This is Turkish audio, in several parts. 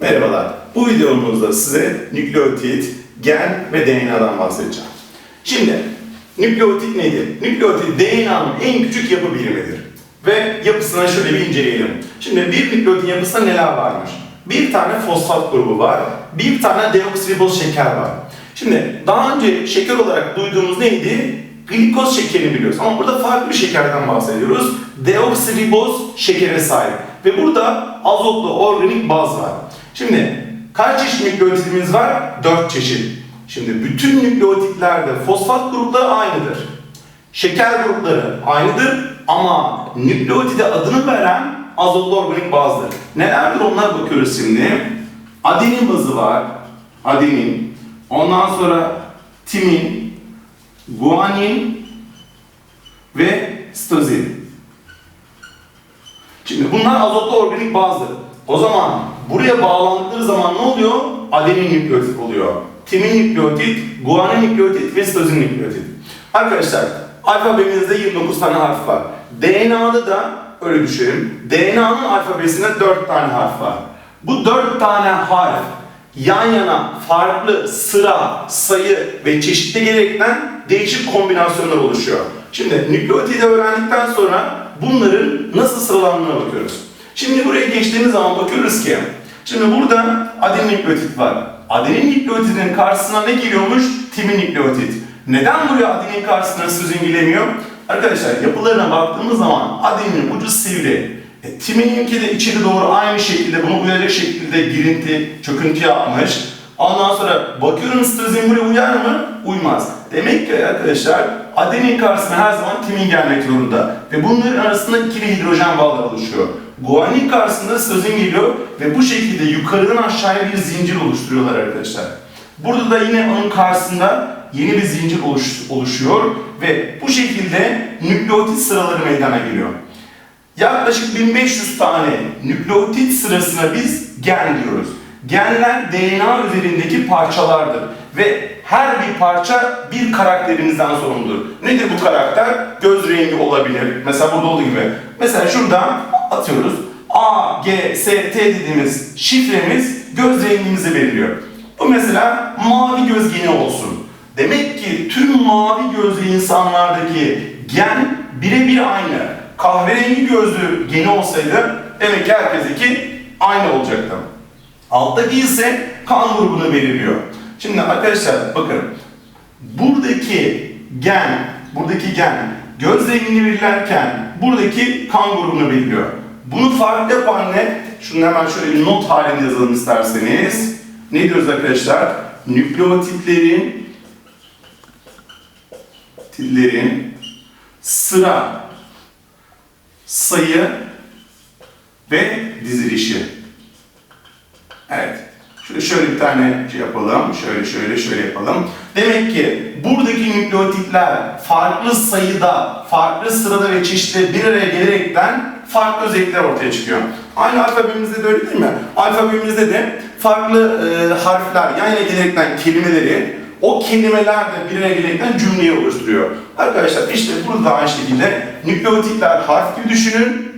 Merhabalar. Bu videomuzda size nükleotit, gen ve DNA'dan bahsedeceğim. Şimdi nükleotit nedir? Nükleotit DNA'nın en küçük yapı birimidir. Ve yapısına şöyle bir inceleyelim. Şimdi bir nükleotin yapısında neler varmış? Bir tane fosfat grubu var, bir tane deoksiriboz şeker var. Şimdi daha önce şeker olarak duyduğumuz neydi? Glikoz şekerini biliyoruz ama burada farklı bir şekerden bahsediyoruz. Deoksiriboz şekere sahip. Ve burada azotlu organik baz var. Şimdi kaç çeşit nükleotidimiz var? 4 çeşit. Şimdi bütün nükleotitlerde fosfat grupları aynıdır. Şeker grupları aynıdır ama nükleotide adını veren azotlu organik bazdır. Nelerdir onlara bakıyoruz şimdi. Adenin bazı var. Adenin. Ondan sonra timin, guanin ve sitozin. Şimdi bunlar azotlu organik bazdır. O zaman buraya bağlandıkları zaman ne oluyor? Adenin nükleotit oluyor. Timin nükleotit, guanin nükleotit ve sitozin nükleotit. Arkadaşlar alfabemizde 29 tane harf var. DNA'da da öyle düşünelim. DNA'nın alfabesinde 4 tane harf var. Bu 4 tane harf yan yana farklı sıra, sayı ve çeşitli gelerekten değişik kombinasyonlar oluşuyor. Şimdi nükleotidi öğrendikten sonra bunların nasıl sıralandığına bakıyoruz. Şimdi buraya geçtiğimiz zaman bakıyoruz ki şimdi burada adenin nükleotit var. Adenin nükleotidinin karşısına ne geliyormuş? Timin nükleotit. Neden buraya adenin karşısına sözün gelemiyor? Arkadaşlar yapılarına baktığımız zaman adenin ucu sivri. E, timininki de içeri doğru aynı şekilde bunu uyacak şekilde girinti, çöküntü yapmış. Ondan sonra bakıyorum sitozin buraya uyar mı? Uymaz. Demek ki arkadaşlar adenin karşısına her zaman timin gelmek zorunda. Ve bunların arasında ikili hidrojen bağları oluşuyor. Guanin karşısında sitozin geliyor ve bu şekilde yukarıdan aşağıya bir zincir oluşturuyorlar arkadaşlar. Burada da yine onun karşısında yeni bir zincir oluş, oluşuyor ve bu şekilde nükleotit sıraları meydana geliyor. Yaklaşık 1500 tane nükleotit sırasına biz gen diyoruz. Genler DNA üzerindeki parçalardır ve her bir parça bir karakterimizden sorumludur. Nedir bu karakter? Göz rengi olabilir. Mesela burada olduğu gibi. Mesela şuradan atıyoruz. A, G, S, T dediğimiz şifremiz göz rengimizi belirliyor. Bu mesela mavi göz geni olsun. Demek ki tüm mavi gözlü insanlardaki gen birebir aynı. Kahverengi gözlü geni olsaydı demek ki herkesteki aynı olacaktı. Alttaki ise kan grubunu belirliyor. Şimdi arkadaşlar bakın buradaki gen, buradaki gen göz rengini belirlerken buradaki kan grubunu belirliyor. Bunu farklı yapan ne? Şunu hemen şöyle bir not halinde yazalım isterseniz. Ne diyoruz arkadaşlar? Nükleotitlerin titlerin sıra, sayı ve dizilişi. Evet. Şöyle, bir tane yapalım. Şöyle şöyle şöyle yapalım. Demek ki buradaki nükleotitler farklı sayıda, farklı sırada ve çeşitli bir araya gelerekten farklı özellikler ortaya çıkıyor. Aynı alfabemizde de öyle değil mi? Alfabemizde de farklı e, harfler yan yana gelerekten kelimeleri o kelimeler de bir araya gelerekten cümleyi oluşturuyor. Arkadaşlar işte burada da aynı şekilde nükleotitler harf gibi düşünün,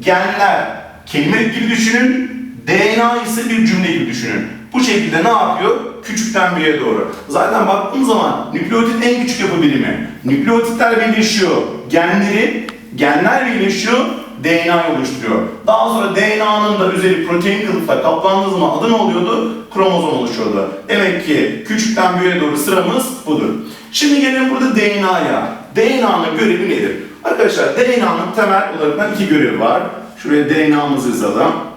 genler kelime gibi düşünün, DNA ise bir cümle gibi düşünün. Bu şekilde ne yapıyor? Küçükten büyüğe doğru. Zaten baktığım zaman nükleotit en küçük yapı birimi. Nükleotitler birleşiyor. Genleri, genler birleşiyor. DNA oluşturuyor. Daha sonra DNA'nın da üzeri protein kılıfla kaplandığı zaman adı ne oluyordu? Kromozom oluşuyordu. Demek ki küçükten büyüğe doğru sıramız budur. Şimdi gelelim burada DNA'ya. DNA'nın görevi nedir? Arkadaşlar DNA'nın temel olarak iki görevi var. Şuraya DNA'mızı yazalım.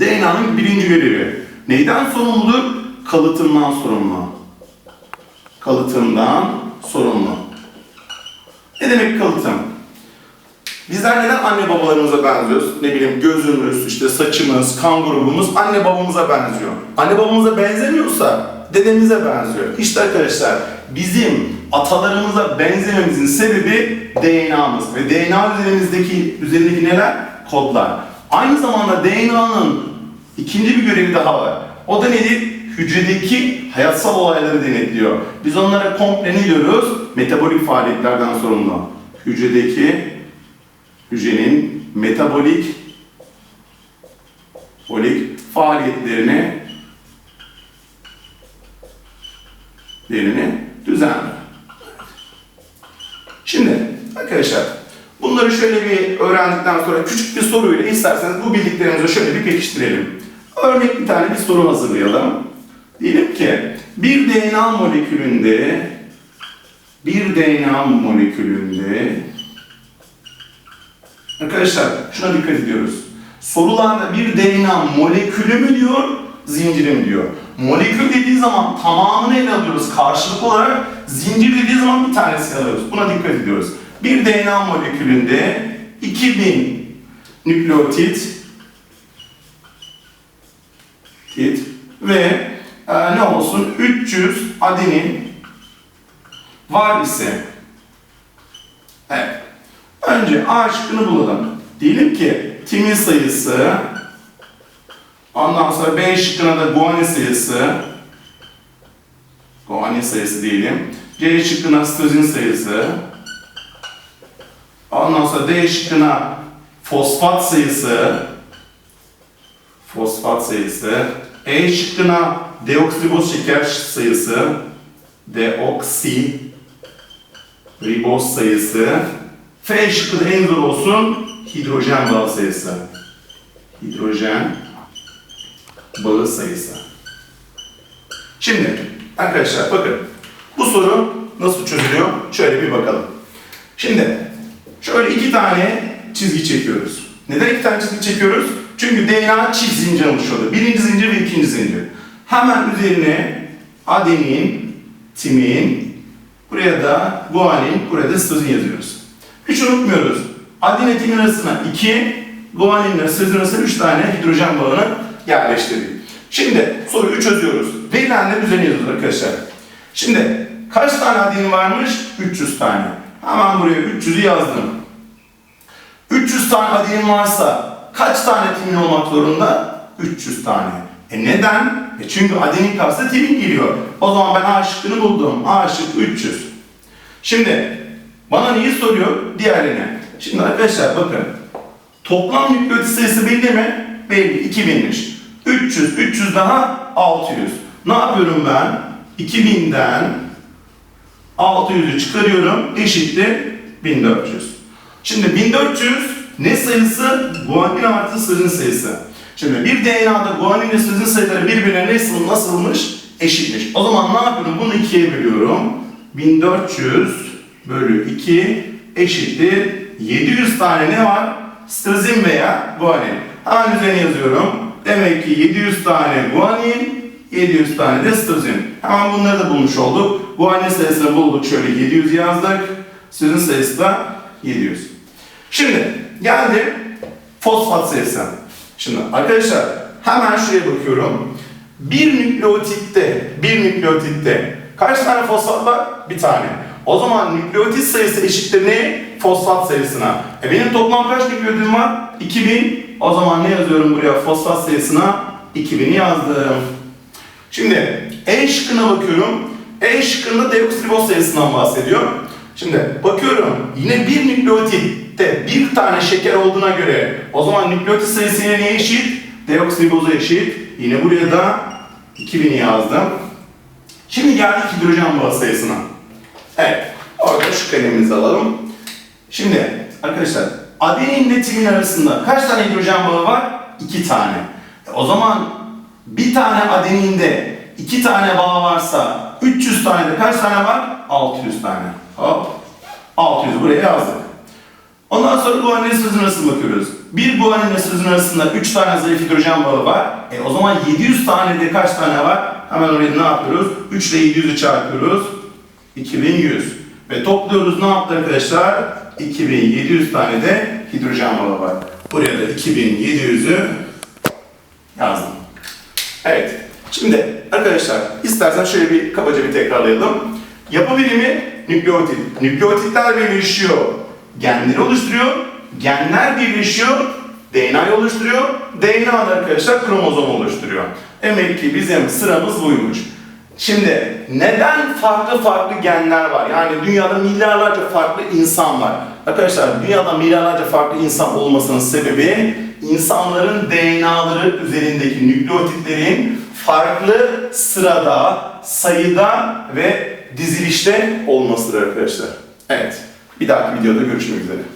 DNA'nın birinci görevi. Neyden sorumludur? Kalıtımdan sorumlu. Kalıtımdan sorumlu. Ne demek kalıtım? Bizler neden anne babalarımıza benziyoruz? Ne bileyim gözümüz, işte saçımız, kan grubumuz anne babamıza benziyor. Anne babamıza benzemiyorsa dedemize benziyor. İşte arkadaşlar bizim atalarımıza benzememizin sebebi DNA'mız ve DNA üzerimizdeki üzerindeki neler? Kodlar. Aynı zamanda DNA'nın ikinci bir görevi daha var. O da nedir? Hücredeki hayatsal olayları denetliyor. Biz onlara komple ne diyoruz? Metabolik faaliyetlerden sorumlu. Hücredeki hücrenin metabolik bolik faaliyetlerini lerini düzenler. Şimdi arkadaşlar bunları şöyle bir öğrendikten sonra küçük bir soruyla isterseniz bu bildiklerimizi şöyle bir pekiştirelim. Örnek bir tane bir soru hazırlayalım. Diyelim ki bir DNA molekülünde bir DNA molekülünde Arkadaşlar şuna dikkat ediyoruz. Sorularda bir DNA molekülü mü diyor, zinciri mi diyor. Molekül dediği zaman tamamını ele alıyoruz karşılıklı olarak. Zincir dediği zaman bir tanesini alıyoruz. Buna dikkat ediyoruz. Bir DNA molekülünde 2000 nükleotit tit ve e, ne olsun 300 adenin var ise evet. Önce A şıkkını bulalım. Diyelim ki timin sayısı ondan sonra B şıkkına da guanin sayısı guanin sayısı diyelim. C şıkkına sitozin sayısı ondan sonra D şıkkına fosfat sayısı fosfat sayısı E şıkkına deoksiriboz şeker sayısı deoksi riboz sayısı F şıkkı da en zor olsun hidrojen bağı sayısı. Hidrojen bağı sayısı. Şimdi arkadaşlar bakın bu soru nasıl çözülüyor? Şöyle bir bakalım. Şimdi şöyle iki tane çizgi çekiyoruz. Neden iki tane çizgi çekiyoruz? Çünkü DNA çift zincir oluşuyordu. Birinci zincir ve ikinci zincir. Hemen üzerine adenin, timin, buraya da guanin, buraya da sitozin yazıyoruz. Hiç unutmuyoruz. Adenin etimin arasına 2, guaninle sitozin arasına 3 tane hidrojen bağını yerleştirdik. Şimdi soruyu çözüyoruz. Verilenler üzerine yazıyoruz arkadaşlar. Şimdi kaç tane adenin varmış? 300 tane. Hemen buraya 300'ü yazdım. 300 tane adenin varsa kaç tane timin olmak zorunda? 300 tane. E neden? E çünkü adenin karşısında timin geliyor. O zaman ben A şıkkını buldum. A şıkkı 300. Şimdi bana neyi soruyor? Diğerine. Şimdi arkadaşlar bakın. Toplam nükleotit sayısı belli mi? Belli. 2000'miş. 300, 300 daha 600. Ne yapıyorum ben? 2000'den 600'ü çıkarıyorum. Eşittir 1400. Şimdi 1400 ne sayısı? Guanin artı sırrın sayısı. Şimdi bir DNA'da guanin ile sırrın sayıları birbirine nasıl, nasılmış? Eşitmiş. O zaman ne yapıyorum? Bunu ikiye bölüyorum. 1400 bölü 2 eşittir 700 tane ne var? Strazin veya guanin. Hemen üzerine yazıyorum. Demek ki 700 tane guanin, 700 tane de strazin. Hemen bunları da bulmuş olduk. Guanin sayısını bulduk. Şöyle 700 yazdık. Strazin sayısı da 700. Şimdi geldi fosfat sayısı. Şimdi arkadaşlar hemen şuraya bakıyorum. Bir nükleotitte, bir nükleotitte kaç tane fosfat var? Bir tane. O zaman nükleotit sayısı eşittir ne? Fosfat sayısına. E benim toplam kaç nükleotidim var? 2000. O zaman ne yazıyorum buraya? Fosfat sayısına 2000'i yazdım. Şimdi E şıkkına bakıyorum. E şıkkında deoksiriboz sayısından bahsediyor. Şimdi bakıyorum yine bir nükleotitte bir tane şeker olduğuna göre o zaman nükleotit sayısı yine neye eşit? Deoksiriboza eşit. Yine buraya da 2000'i yazdım. Şimdi geldik hidrojen bağı sayısına. Evet, orada şu kalemimizi alalım. Şimdi arkadaşlar adenin ile timin arasında kaç tane hidrojen bağı var? İki tane. E, o zaman bir tane adeninde iki tane bağ varsa 300 tane de kaç tane var? 600 tane. Hop. 600 buraya yazdık. Ondan sonra guanin ile sözün bakıyoruz. Bir ile sözün arasında 3 tane zayıf hidrojen bağı var. E o zaman 700 tane de kaç tane var? Hemen oraya ne yapıyoruz? 3 ile 700'ü çarpıyoruz. 2100. Ve topluyoruz ne yaptı arkadaşlar? 2700 tane de hidrojen bağı var. Buraya da 2700'ü yazdım. Evet. Şimdi arkadaşlar istersen şöyle bir kabaca bir tekrarlayalım. Yapı birimi nükleotit. Nükleotitler birleşiyor. Genleri oluşturuyor. Genler birleşiyor. DNA'yı oluşturuyor. DNA da arkadaşlar kromozom oluşturuyor. Demek ki bizim sıramız buymuş. Şimdi neden farklı farklı genler var? Yani dünyada milyarlarca farklı insan var. Arkadaşlar dünyada milyarlarca farklı insan olmasının sebebi insanların DNA'ları üzerindeki nükleotitlerin farklı sırada, sayıda ve dizilişte olmasıdır arkadaşlar. Evet, bir dahaki videoda görüşmek üzere.